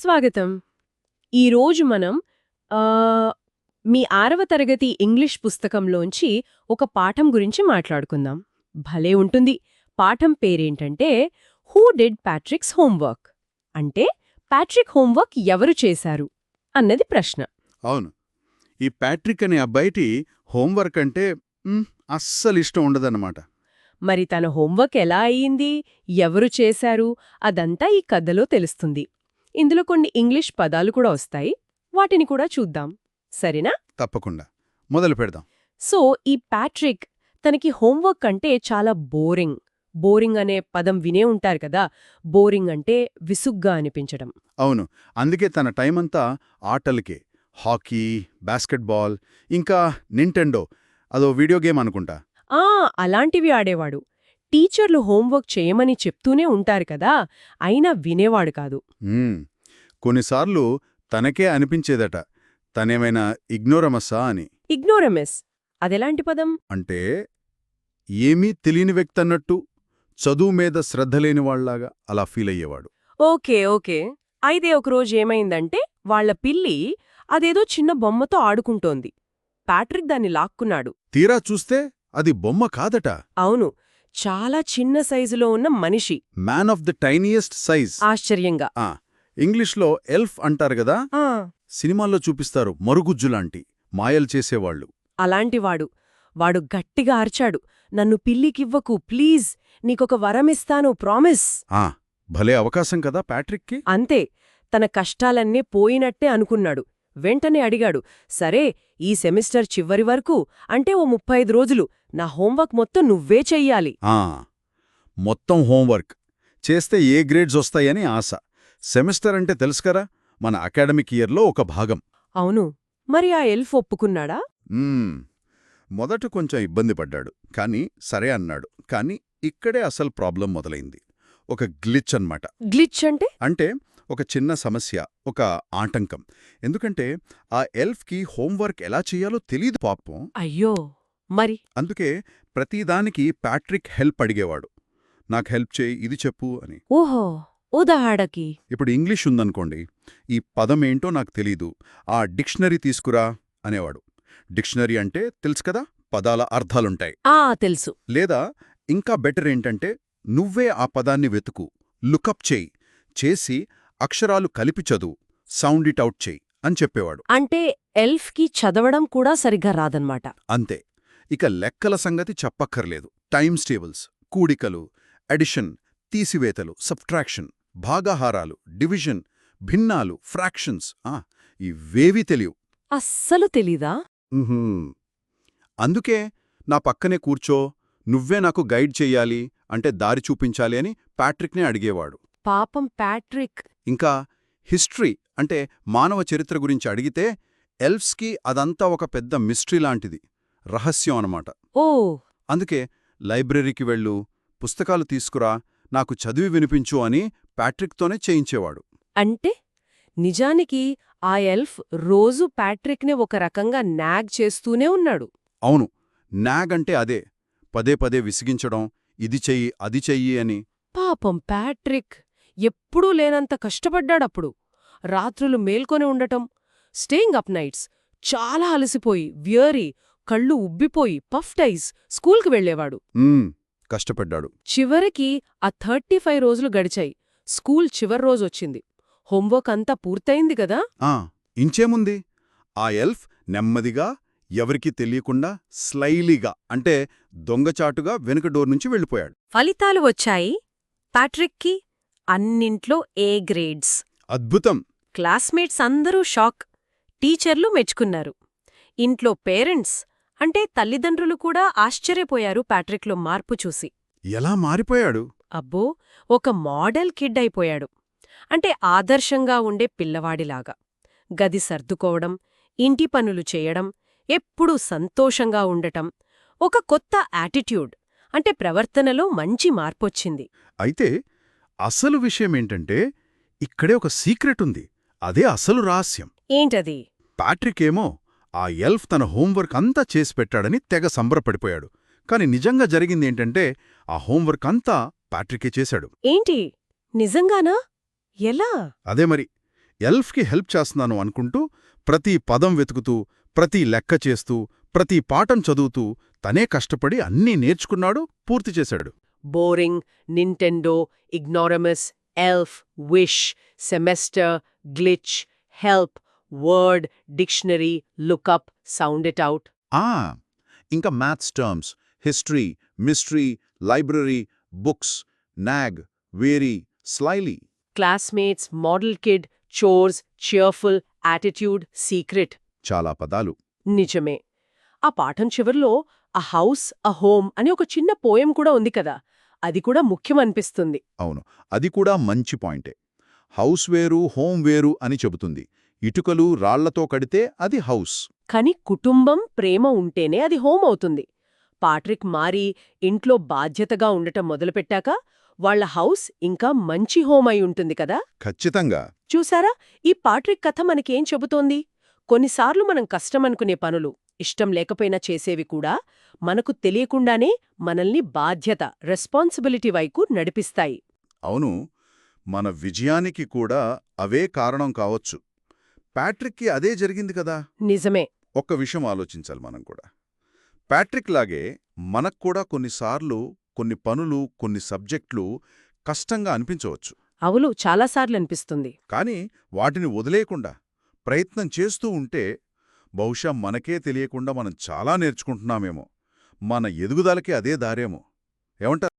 స్వాగతం. ఈరోజు మనం మీ ఆరవ తరగతి ఇంగ్లీష్ పుస్తకంలోంచి ఒక పాఠం గురించి మాట్లాడుకుందాం. భలే ఉంటుంది. పాఠం పేరేంటంటే హూ డిడ్ ప్యాట్రిక్స్ హోంవర్క్ అంటే ప్యాట్రిక్ హోంవర్క్ ఎవరు చేశారు? అన్నది ప్రశ్న. అవును. ఈ ప్యాట్రిక్ అనే అబ్బాయిటి హోంవర్క్ అంటే అస్సలు ఇష్టం ఉండదన్నమాట. మరి తన హోంవర్క్ ఎలా అయ్యింది? ఎవరు చేశారు? అదంతా ఈ కథలో తెలుస్తుంది. ఇందులో కొన్ని ఇంగ్లీష్ పదాలు కూడా వస్తాయి. వాటిని కూడా చూద్దాం. సరేనా? తప్పకుండా. మొదలు పెడదాం. సో ఈ ప్యాట్రిక్ తనకి హోంవర్క్ అంటే చాలా బోరింగ్. బోరింగ్ అనే పదం వినే ఉంటారు కదా. బోరింగ్ అంటే విసుగ్గా అనిపించడం. అవును. అందుకే తన టైం అంతా ఆటలకే. హాకీ బాస్కెట్బాల్ ఇంకా నింటెండో అదో వీడియో గేమ్ అనుకుంటా. ఆ అలాంటివి ఆడేవాడు. టీచర్లు హోంవర్క్ చేయమని చెప్తూనే ఉంటారు కదా అయినా వినేవాడు కాదు. కొన్నిసార్లు తనకే అనిపించేదట తనేమైనా ఇగ్నోరమస్సా అని. ఇగ్నోరమిస్? అదెలాంటి పదం? అంటే ఏమీ తెలియని వ్యక్తి అన్నట్టు చదువు మీద శ్రద్ధ లేని వాళ్ళలాగా అలా ఫీల్ అయ్యేవాడు ఓకే ఓకే. అయితే ఒకరోజు ఏమైందంటే వాళ్ళ పిల్లి అదేదో చిన్న బొమ్మతో ఆడుకుంటోంది. ప్యాట్రిక్ దాన్ని లాక్కున్నాడు. తీరా చూస్తే అది బొమ్మ కాదట. అవును. చాలా చిన్న సైజులో ఉన్న మనిషి. Man of the tiniest size ఆశ్చర్యంగా. ఆ ఇంగ్లీష్లో ఎల్ఫ్ అంటారు ఆ. సినిమాల్లో చూపిస్తారు మరుగుజ్జులాంటి మాయలు చేసేవాళ్ళు. అలాంటివాడు. వాడు గట్టిగా అరిచాడు. నన్ను పిల్లికివ్వకు ప్లీజ్ నీకొక వరమిస్తాను ప్రామిస్. ఆ భలే అవకాశం కదా ప్యాట్రిక్కి అంతే తన కష్టాలన్నీ పోయినట్టే అనుకున్నాడు. వెంటనే అడిగాడు సరే ఈ సెమిస్టర్ చివరి వరకు అంటే ఓ ముప్పై ఐదు రోజులు నా హోంవర్క్ మొత్తం నువ్వే చెయ్యాలి. ఆ మొత్తం హోంవర్క్. చేస్తే ఏ గ్రేడ్స్ వస్తాయని ఆశ. సెమిస్టర్ అంటే తెలుసుకరా మన అకాడమిక్ ఇయర్లో ఒక భాగం. అవును మరి ఆ ఎల్ఫ్ ఒప్పుకున్నాడా. మొదట కొంచెం ఇబ్బంది పడ్డాడు కానీ సరే అన్నాడు. కానీ ఇక్కడే అసలు ప్రాబ్లం మొదలైంది. ఒక గ్లిచ్ అన్నమాట. గ్లిచ్ అంటే? అంటే ఒక చిన్న సమస్య ఒక ఆటంకం. ఎందుకంటే ఆ ఎల్ఫ్కి హోంవర్క్ ఎలా చేయాలో తెలీదు పాపం. అయ్యో! మరి? అందుకే ప్రతిదానికి ప్యాట్రిక్ హెల్ప్ అడిగేవాడు. నాకు హెల్ప్ చేయి ఇది చెప్పు అని. ఓహో! ఉదాహరణకి. ఇప్పుడు ఇంగ్లీష్ ఉందనుకోండి ఈ పదం ఏంటో నాకు తెలీదు ఆ డిక్షనరీ తీసుకురా అనేవాడు. డిక్షనరీ అంటే తెలుసు కదా పదాల అర్థాలుంటాయి. ఆ తెలుసు. లేదా ఇంకా బెటర్ ఏంటంటే నువ్వే ఆ పదాన్ని వెతుకు. లుకప్ చేయి. చేసి అక్షరాలు కలిపి చదువు. సౌండ్ ఇట్ అవుట్ చేయి అని చెప్పేవాడు. అంటే ఎల్ఫ్కి చదవడం కూడా సరిగ్గా రాదన్మాట. అంతే. ఇక లెక్కల సంగతి చెప్పక్కర్లేదు. టైమ్స్ టేబుల్స్ కూడికలు అడిషన్ తీసివేతలు సబ్ట్రాక్షన్ భాగాహారాలు డివిజన్ భిన్నాలు ఫ్రాక్షన్స్ ఆ, ఇవేవీ తెలియవు. అస్సలు తెలీదా. అందుకే నా పక్కనే కూర్చో. నువ్వే నాకు గైడ్ చెయ్యాలి. అంటే దారి చూపించాలి అని ప్యాట్రిక్నే అడిగేవాడు. పాపం ప్యాట్రిక్. ఇంకా హిస్టరీ అంటే మానవ చరిత్ర గురించి అడిగితే ఎల్ఫ్స్కి అదంతా ఒక పెద్ద మిస్టరీ లాంటిది రహస్యం అన్నమాట. ఓ! అందుకే లైబ్రరీకి వెళ్ళు పుస్తకాలు తీసుకురా నాకు చదివి వినిపించు అని ప్యాట్రిక్తోనే చేయించేవాడు. అంటే నిజానికి ఆ ఎల్ఫ్ రోజు ప్యాట్రిక్ని ఒక రకంగా నాగ్ చేస్తూనే ఉన్నాడు. అవును నాగ్ అంటే అదే పదే పదే విసిగించడం ఇది చెయ్యి అది చెయ్యి అని. పాపం ప్యాట్రిక్ ఎప్పుడూ లేనంత కష్టపడ్డాడప్పుడు. రాత్రులు మేల్కొని ఉండటం స్టేయింగ్ అప్ నైట్స్ చాలా అలసిపోయి వ్యూరీ కళ్ళు ఉబ్బిపోయి ఐస్ స్కూల్కి వెళ్ళేవాడు కష్టపడ్డాడు. చివరికి ఆ థర్టీ ఫైవ్ రోజులు గడిచాయి. స్కూల్ చివరి రోజొచ్చింది హోంవర్క్ అంతా పూర్తయింది కదా? ఆ ఇంచేముంది? ఆ ఎల్ఫ్ నెమ్మదిగా ఎవరికీ తెలియకుండా స్లైలీగా అంటే దొంగచాటుగా వెనుక డోర్ నుంచి వెళ్ళిపోయాడు. ఫలితాలు వచ్చాయి. ప్యాట్రిక్కి అన్నింట్లో ఏ గ్రేడ్స్? అద్భుతం! క్లాస్మేట్స్ అందరూ షాక్. టీచర్లు మెచ్చుకున్నారు. ఇంట్లో పేరెంట్స్ అంటే తల్లిదండ్రులు కూడా ఆశ్చర్యపోయారు ప్యాట్రిక్లో మార్పు చూసి. ఎలా మారిపోయాడు? అబ్బో! ఒక మోడల్ కిడ్ అయిపోయాడు. అంటే ఆదర్శంగా ఉండే పిల్లవాడిలాగా. గది సర్దుకోవడం ఇంటి పనులు చేయడం ఎప్పుడూ సంతోషంగా ఉండటం ఒక కొత్త యాటిట్యూడ్ అంటే ప్రవర్తనలో మంచి మార్పొచ్చింది. అయితే అసలు విషయమేంటంటే ఇక్కడే ఒక సీక్రెట్ ఉంది అదే అసలు రహస్యం. ఏంటది? ప్యాట్రిక్ ఏమో ఆ ఎల్ఫ్ తన హోంవర్క్ అంతా చేసి పెట్టాడని తెగ సంబరపడిపోయాడు. కాని నిజంగా జరిగిందేంటంటే ఆ హోంవర్క్ అంతా ప్యాట్రికే చేశాడు. ఏంటి? నిజంగానా? ఎలా? అదే మరి ఎల్ఫ్కి హెల్ప్ చేస్తున్నాను అనుకుంటూ ప్రతి పదం వెతుకుతూ ప్రతి లెక్క చేస్తూ ప్రతి పాఠం చదువుతూ తనే కష్టపడి అన్నీ నేర్చుకున్నాడు పూర్తి చేశాడు. Boring Nintendo ignoramus elf wish semester glitch help word dictionary look up sound it out ఆ! ఇంకా maths terms history mystery library books nag very slyly. Classmates model kid chores cheerful attitude secret చాలా పదాలు. నిజమే. ఆ పాఠం చివర్లో a house a home అని ఒక చిన్న పోయం కూడా ఉంది కదా. అది కూడా ముఖ్యమనిపిస్తుంది అవును. అది కూడా మంచి పాయింటే. హౌస్ వేరు హోమ్ వేరు అని చెబుతుంది. ఇటుకలు రాళ్ళతో కడితే అది హౌస్ కాని కుటుంబం ప్రేమ ఉంటేనే అది హోమ్ అవుతుంది. పాట్రిక్ మారి ఇంట్లో బాధ్యతగా ఉండటం మొదలుపెట్టాక వాళ్ళ హౌస్ ఇంకా మంచి హోమ్ అయి ఉంటుంది కదా. ఖచ్చితంగా. చూసారా? ఈ పాట్రిక్ కథ మనకేం చెబుతోంది? కొన్నిసార్లు మనం కష్టమనుకునే పనులు ఇష్టం లేకపోయినా చేసేవి కూడా మనకు తెలియకుండానే మనల్ని బాధ్యత రెస్పాన్సిబిలిటీ వైపు నడిపిస్తాయి. అవును మన విజయానికి కూడా అవే కారణం కావచ్చు. ప్యాట్రిక్కి అదే జరిగింది కదా? నిజమే. ఒక్క విషయం ఆలోచించాలి మనం కూడా. ప్యాట్రిక్ లాగే మనకు కూడా కొన్నిసార్లు కొన్ని పనులు కొన్ని సబ్జెక్టులు కష్టంగా అనిపించవచ్చు. అవులు చాలాసార్లు అనిపిస్తుంది. కానీ వాటిని వదిలేయకుండా ప్రయత్నం చేస్తూ ఉంటే బహుశా మనకే తెలియకుండా మనం చాలా నేర్చుకుంటున్నామేమో. మన ఎదుగుదలకి అదే దారేమో. ఏమంటారు?